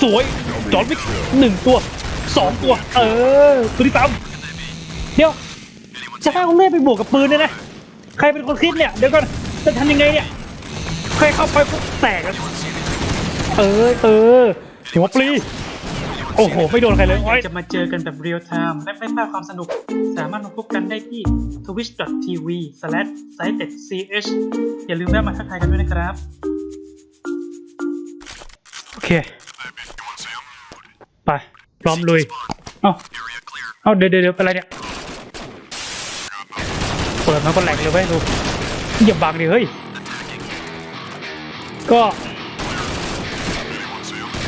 สวยจอร์นวิกหนึ่งตัวสองตัว เออตัวที่ตามเดี๋ยว จะให้เอาเล่ไปบวกกับปืนเนี่ยนะ ใครเป็นคนคิดเนี่ย เดี๋ยวก่อนจะทำยังไงเนี่ย ใครเข้าไปปุ๊บแตกอะเออเออหัวปลีโอ้โห ไม่โดนใครเลยจะมาเจอกันแบบเรียลไทม์และไม่พลาดความสนุก สามารถมาพบกันได้ที่ twitch.tv/site7ch อย่าลืมแวะมาทักทายกันด้วยนะครับ ไปพร้อมลุย เอ้า เอ้าเดี๋ยวเดี๋ยวเดี๋ยวเป็นไรเนี่ย เปิดมันก็แหลกเลยเว้ยดูอย่าบังดิเฮ้ย ก็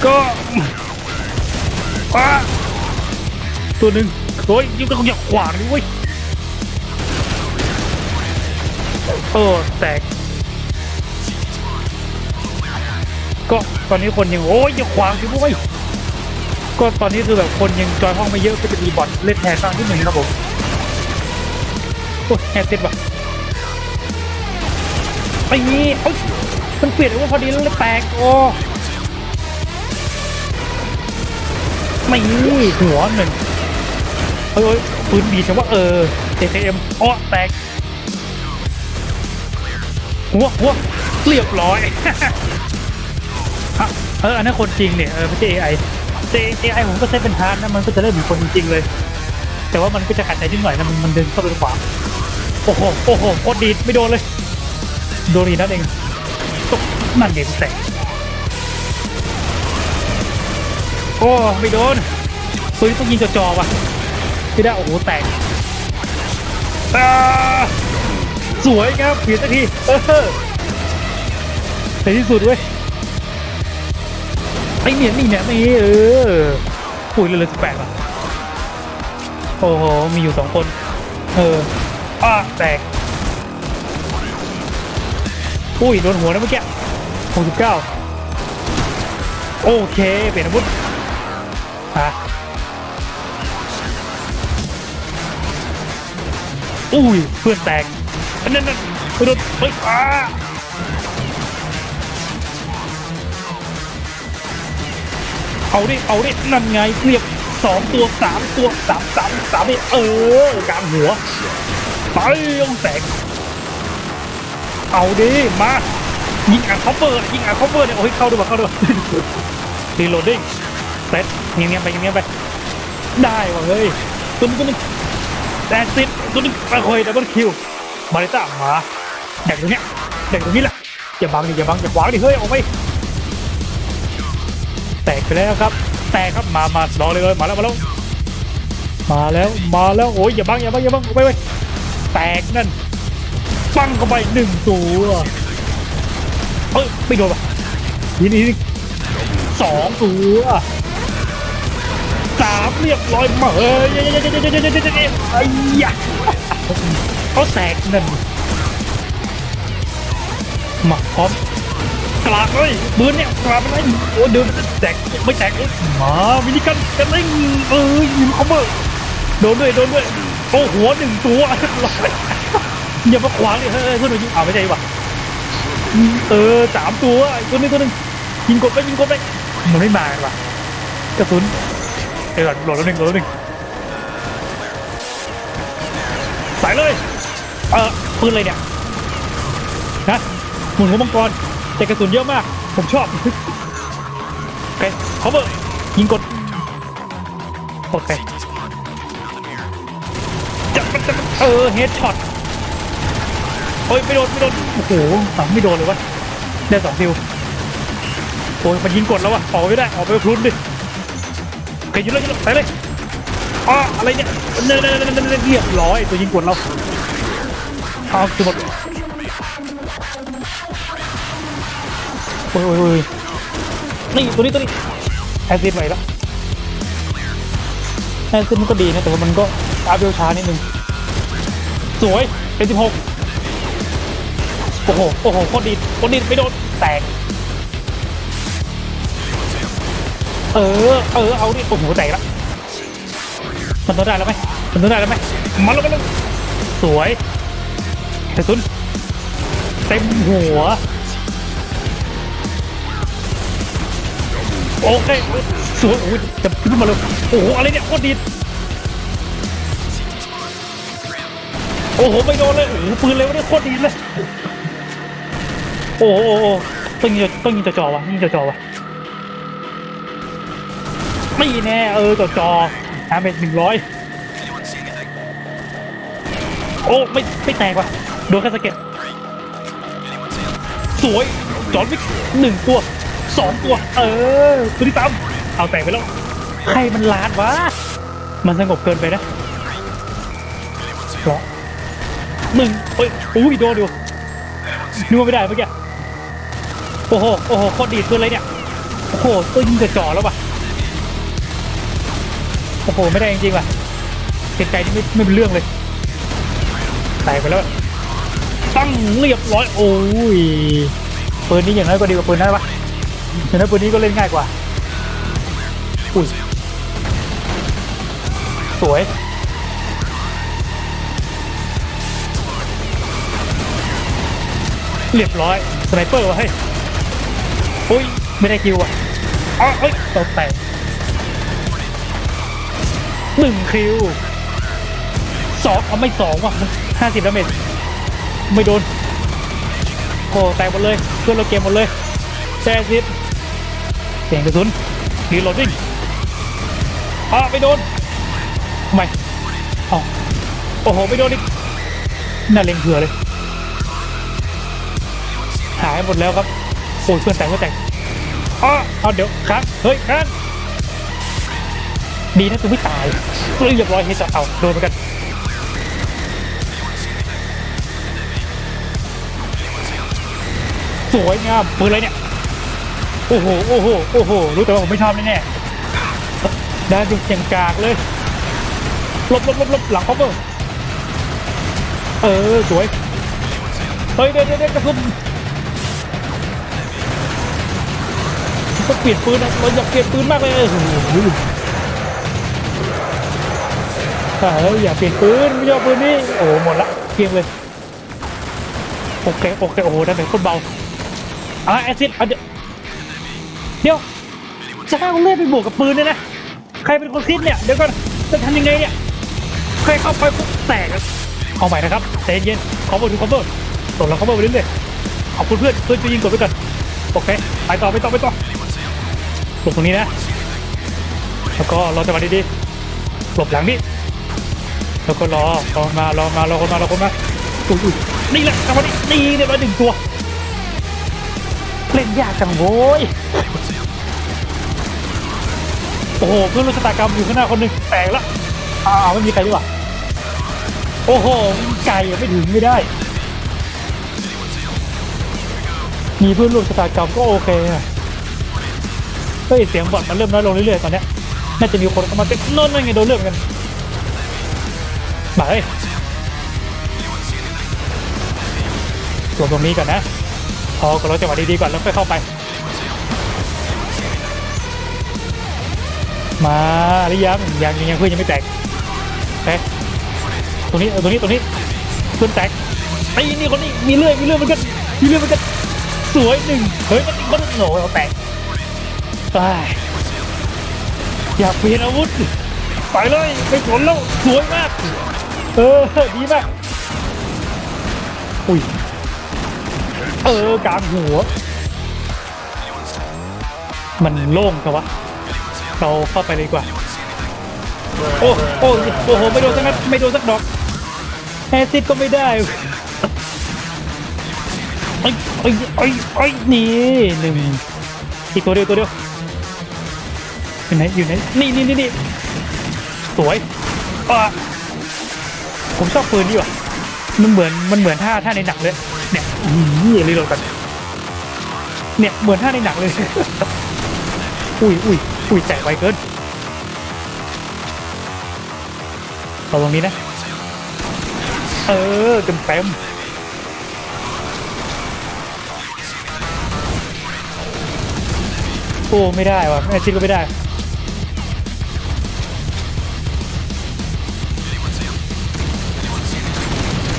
ก็อ้าตัวหนึ่งโอ้ยยิ่งต้องอย่าขวางดิเว้ยเออแตก ก็ตอนนี้คนยังโอ้ยอย่าขวางดิเว้ยก็ตอนนี้คือแบบคนยังจอยห้องไม่เยอะก็จะมีบอทเล่นแทนบ้างที่หนึ่งครับผมโอ้ยแฮตติดว่ะไอ้นี่เอ้ยมันเปลี่ยนว่าพอดีแล้วเลยแตกโอ้ไม่หัวหนึ่งเอ้ยปืนบีฉันว่าเออ JKM อ้อแตกหัวหัวเรียบร้อย เอออันนั้นคนจริงเนี่ยเออไม่ใช่ AI แต่ AI ผมก็เซตเป็นฮาร์ดนะมันก็จะเล่นเหมือนคนจริงเลย แต่ว่ามันก็จะขัดใจนิดหน่อยนะมันมันเดินเข้าไปขวาโอ้โหโอ้โหโคตรดีดไม่โดนเลย โดนีนัดเองตกนั่นเด็กแตกโอ้ไม่โดนปืนต้องยิงจ่อๆว่ะไม่ได้โอ้โหแตกอ่าสวยครับเปลี่ยนสักทีเออในที่สุดเว้ย ไอ้เนี่ยนี่เนี่ยนี่เออปุ๋ยเลยเลยสิบแปดอะโอ้โหมีอยู่สองคน เอออ้าแตกอุ้ยโดนหัวนะเมื่อกี้หกสิบเก้าโอเค เปลี่ยนอาวุธฮะอุ้ยเพื่อนแตกนนั้นนั่นโดนเฮ้ยอ้า เอาดิเอาดินั่นไงเรียบสองตัวสามตัวสามสามสามนี่เออกลางหัวไปต้องแตกเอาดิมายิงอ่างคอเปอร์ยิงอ่างคอเปอร์เนี่ยโอ้ยเข้าด้วยวะเข้าด้วยรีโหลดดิ้งเซตเงี้ยไปเงี้ยไป ได้ว่ะเฮ้ยตัวนึงตัวนึงแต่ติดตัวนึงไปคอยดับเบิลคิวมาริต้ามาแดกตรงเนี้ยแดกตรงนี้แหละอย่าบังดิอย่าบังอย่าขวางดิเฮ้ยออกไป ไปแล้วครับ แตกครับมามารอเลยเลยมาแล้วมาแล้วมาแล้วมาแล้วโอ้ยอย่าบังอย่าบังอย่าบังไปไปแตกนั่นปังเข้าไปหนึ่งตัวเอ้ยไม่โดนว่ะทีนี้สองตัวสามเรียบร้อยมาเฮ้ยไอ้ยะเขาแตกนั่นมาพร้อม กลากเลยปืนเนี่ยกลากอะไรโอ้เดินแตกไม่แตกเลยมาวินิกันกันเลยเอ้ยยิงคอมเบอร์โดนด้วยโดนด้วยโอ้หัวหนึ่งตัวร้อยอย่ามาขวางเลยเฮ้ยเพื่อนมายิงอ้าวไม่ใช่ว่ะเออสามตัวอีกตัวนึงตัวหนึงยิงกดไปยิงกดไปมันไม่มาว่ะกระสุนเดี๋ยวก่อนโหลดแล้วหนึ่งหลดแล้วหนึ่งใส่เลย เออปืนอะไรเนี่ยนะหมุนหัวมังกร แต่กระสุนเยอะมาก ผมชอบ โอเค cover ยิงกด โอเคจับจับเออ เฮดช็อตโอ้ย ไม่โดน ไม่โดน โอ้โหสองไม่โดนเลยวะ ได้สองฟิวโอ้ยมันยิงกดแล้ววะออกไม่ได้ ออกไปพลุนดิโอเคยิงเลยยิงเลยไปเลยอ๋ออะไรเนี่ยเนเนเนเนเนเรียบร้อยตัวยิงกดเราเอาคือหมด โอ้ยโอ้ยโอ้ยนี่ตัวนี้ตัวนี้แอซิดใหม่แล้วแอซิดมันก็ดีนะแต่ว่ามันก็อัพเวลช้านิดนึง สวยเป็นสิบหกโอ้โหโอ้โหโคตรดีโคตรดีไม่โดนแตกเออเออเอาดิโอ้โหแตกแล้วมันต้องได้แล้วไหมมันต้องได้แล้วไหมมาแล้วมาแล้วสวยกระสุนเต็มหัว โอเคสวยโอ้ยจะขึ้นมาเลยโอ้โหอะไรเนี่ยโคตรดีโอ้โหไม่โดนเลยโอ้โหปืนเลยวะเนี่ยโคตรดีเลยโอ้โหโอ้ต้องยิงต้องยิงจ่อๆวะยิงจ่อๆวะไม่แน่เออจ่อๆอาเมจหนึ่งร้อยโอ้ไม่ไม่แตกว่ะโดนแค่สะเก็ดสวยจอร์นวิกหนึ่งตัว สองตัว เออตัวที่ตามเอาแตกไปแล้วใครมันลาดวะ มันสงบเกินไปนะเหรอหนึ่งเอ้ยอุ้ยโดนอยู่นัวาไม่ได้เมื่อกี้โอ้โหโอ้โหโคตรดีดตัวเลยเนี่ยโอ้โหตัวยิงจะจ่อแล้วว่ะโอ้โหไม่ได้จริงๆว่ะเสียใจนี่ไม่ไม่เป็นเรื่องเลยแตกไปแล้วตั้งเรียบร้อยโอ้ยปืนนี้อย่างน้อยก็ดีกว่าปืนนั้นปะ อย่างน้อยปืนนี้ก็เล่นง่ายกว่าอุ้ยสวยเรียบร้อยสไนเปอร์วะเฮ้ยอุ้ย ไม่ได้คิวอะอ๋อเอ้ยตกแตกหนึ่งคิวสองเอาไม่สองว่ะห้าสิบดาเมจไม่โดนโอ้แตกหมดเลยเพื่อนเราเกมหมดเลยแซ่ซิด เสียงกระสุนรีโหลดดิ้งอะไม่โดนทำไมอ๋อโอ้โหไม่โดนอีกน่าเล็งเผื่อเลย หายหมดแล้วครับโอ้ยเพื่อนแตกเพื่อนแตกอ๋อเอาเดี๋ยวค้างเฮ้ยค้างดีนะตัวไม่ตายเรียบร้อยเฮดจะเอาโดนเหมือนกันสวยงามปืนอะไรเนี่ย โอ้โห โอ้โห โอ้โห รู้แต่ว่าผมไม่ชอบแน่ๆได้ดูเสียงกากเลยหลบหลบหลบหลบหลังคอมเบอร์เออ สวย เฮ้ยเด็ดเด็ดเด็ดกระสุนต้องเปลี่ยนปืนนะเราอยากเปลี่ยนปืนมากเลยโอ้โหถ้าเราอยากเปลี่ยนปืนไม่ชอบปืนนี้โอ้โหหมดละเกียงเลยโอเคโอเคโอ้โหได้เป็นคนเบาอะแอซิดเอาเดี๋ยว เดี๋ยวจะให้เอาเลือดไปบวกกับปืนเนี่ยนะ ใครเป็นคนคิดเนี่ย เดี๋ยวก่อนจะทำยังไงเนี่ย ใครเข้าไปปุ๊บแตกเอาใหม่นะครับใจเย็นขอบอกดูคอมเบอร์ส่งเราคอมเบอร์ไปเรื่อยๆขอบคุณเพื่อนเพื่อนจะยิงกดไปก่อนโอเค ไปต่อไปต่อไปต่อหลบตรงนี้นะ แล้วก็รอจังหวะดีๆหลบหลังนี่แล้วก็รอรอมารอมารอคนมารอคนมาอุ้ยนี่แหละจังหวะนี้นี่เรียบร้อยหนึ่งตัว เล่นยากจังโว้ย อ้โหเพื่อนร่วมชะตากรรมอยู่ข้างหน้าคนหนึ่งแตกละอ้าวไม่มีใครดีกว่าโอ้โหไก่ไม่ถึงไม่ได้ มีเพื่อนร่วมชะตากรรมก็โอเคอะเฮ้ยเสียงบอดมันเริ่มน้อยลงเรื่อยๆตอนเนี้ยน่าจะมีคนเข้ามาเป็นโน่นนั่นไงโดนเรื่องกันมาเฮ้ยหลบตรงนี้ก่อนนะพอก็เราจังหวะดีๆก่อนแล้วค่อยเข้าไป มาหรือยังยังยังยังเพื่อนยังไม่แตกเอ๊ะตรงนี้เออตรงนี้ตรงนี้เพื่อนแตกไอ้นี่คนนี้มีเลื่อยมีเลื่อยเหมือนกันมีเลื่อยเหมือนกันสวยหนึ่งเฮ้ยมันมันโหนเราแตกไปอยากเปลี่ยนอาวุธไปเลยไปสนแล้วสวยมาก เออดีมากอุ้ยเออกลางหัว มันโล่งแต่วะ เราเข้าไปเลยดีกว่า โอ้โอ้โอ้โหไม่โดนสักนัดไม่โดนสักดอกแอซิดก็ไม่ได้ไอ้ไอ้ไอ้ไอ้นี่หนึ่งอีกตัวเดียวตัวเดียวอยู่ไหนอยู่ไหนนี่นี่นี่นี่สวยอะผมชอบปืนนี่ว่ะมันเหมือนมันเหมือนท่าท่าในหนังเลย เนี่ยอืมรีโหลดกันเนี่ยเหมือนท่าในหนังเลย อุ้ยอุ้ยอุ้ยแตกไวเกินเอาตรงนี้นะ เออเต็มเต็มโอ้ไม่ได้ว่ะแม่ชิดก็ไม่ได้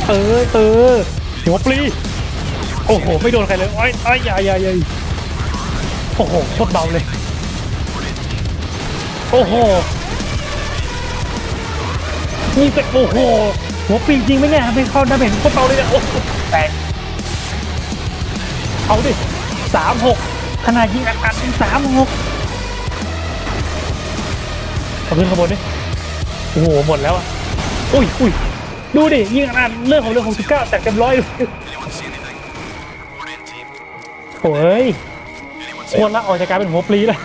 เออเออหัวปลีโอ้โห ไม่โดนใครเลยโอ้ยโอ้ยอย่าอย่าย่โอ้โหโคตรเบาเลย โอ้โหนี่เป็นโอ้โหหัวปีจริงไหมเนี่ยไม่เข้าดาเมจโคตรเบาเลยเนี่ยโอ้โหแตกเอาดิสามหกขนาดยิงอัดอัดเป็นสามหกเอาขึ้นขางบวนดิโอ้โหหมดแล้วอะอุ้ยอุ้ยดูดิยิงอัดอัดเรื่องของเรื่องของสิบเก้าแตกเต็มร้อยโอ้ยคนละออกจากการเป็นหัวปลีเลย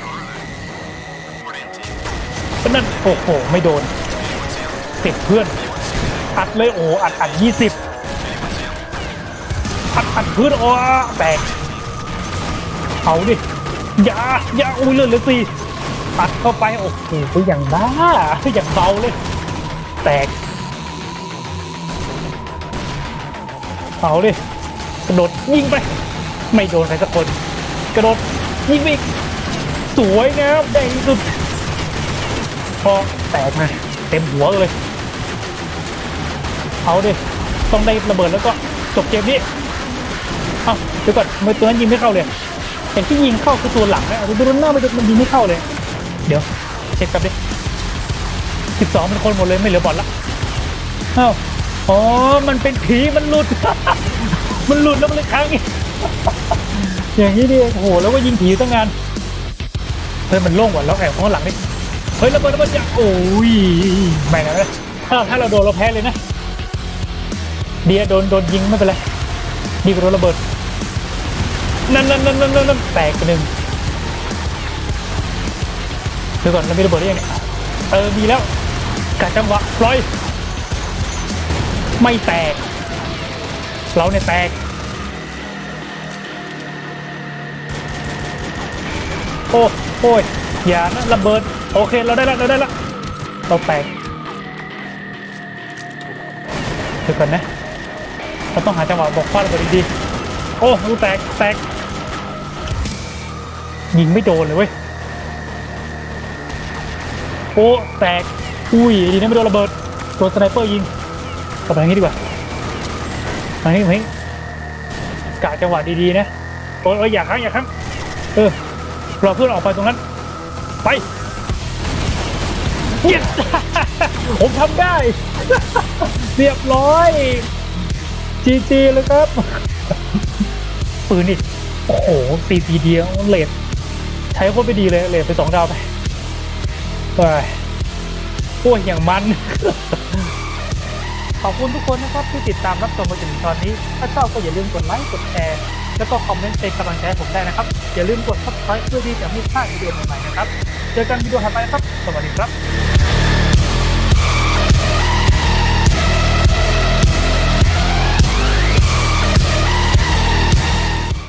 นั่นโอ้โหไม่โดนติดเพื่อน อัดเลยโอ้อัดอัดยี่สิบอัดอัดพื้นโอ้แตกเอาดิยายาอุ้ยเลือดเหลือสี่อัดเข้าไปโอ้โหอย่างบ้าอย่างเบาเลย แตกเอาดิกระโดดยิงไป ไม่โดนใครสักคน กระโดดยิงไปอีกสวยงามแดงสุด พอแตกมาเต็มหัวเลย เอาดิ ต้องได้ระเบิดแล้วก็จบเกมนี้ เอ้าเดี๋ยวก่อนทำไมตัวนั้นยิงไม่เข้าเลยเห็นที่ยิงเข้าคือตัวหลังนะเอาตัวหน้าไมันมันยิงไม่เข้าเลย เดี๋ยวเช็คแป๊บดิสิบสองเป็นคนหมดเลยไม่เหลือบอลละเอ้าอ๋อ มันเป็นผีมันหลุด มันหลุดแล้วมันเลยค้างอีกอย่างนี้ดิโอ้โหแล้วก็ยิงผีตั้งงานเฮ้ยมันโล่งกว่าแล้วแอบข้างหลังนี่ เฮ้ยระเบิดระเบิดอย่าโอ้ยแม่งนะถ้าถ้าเราโดนเราแพ้เลยนะ เดียโดนโดนยิงไม่เป็นไรดีกว่าโดนระเบิดนั่นนั่นนั่นนั่นนั่นแตกไปหนึ่งดี๋ยวก่อนเรามีระเบิดได้ยังไงเออมีแล้วกะจังหวะปล่อย ไม่แตก เราเนี่ยแตกโอ้โอ้ยอย่านะระเบิด โอเคเราได้ละเราได้ละเราแตกเดี๋ยวก่อนนะเราต้องหาจังหวะบอกฟาดระเบิดดีๆโอ้ลูกแตกแตกยิงไม่โดนเลยเว้ยโอ้แตกอุ้ยดีนะไม่โดนระเบิดตัวสไนเปอร์ยิงกลับไปทางนี้ดีกว่าทางนี้ทางนี้กะจังหวะดีๆนะโอ้ยโอ้ยอย่าค้างอย่าค้างเออรอเพื่อนออกไปตรงนั้นไป เย็ดผมทำได้ เรียบร้อย จีจีเลยครับ ปืนนี่โอ้โหตีทีเดียวเลดใช้โคตรไม่ดีเลยเลดไปสองดาวไปไปโอ้ยอย่างมัน ขอบคุณทุกคนนะครับที่ติดตามรับชมมาจนถึงตอนนี้ ถ้าชอบก็อย่าลืมกดไลค์กดแชร์แล้วก็คอมเมนต์เป็นกำลังใจให้ผมได้นะครับ อย่าลืมกด subscribe เพื่อที่จะไม่พลาดวิดีโอใหม่ๆนะครับ เจอกันวิดีโอถัดไปครับ สวัสดีครับ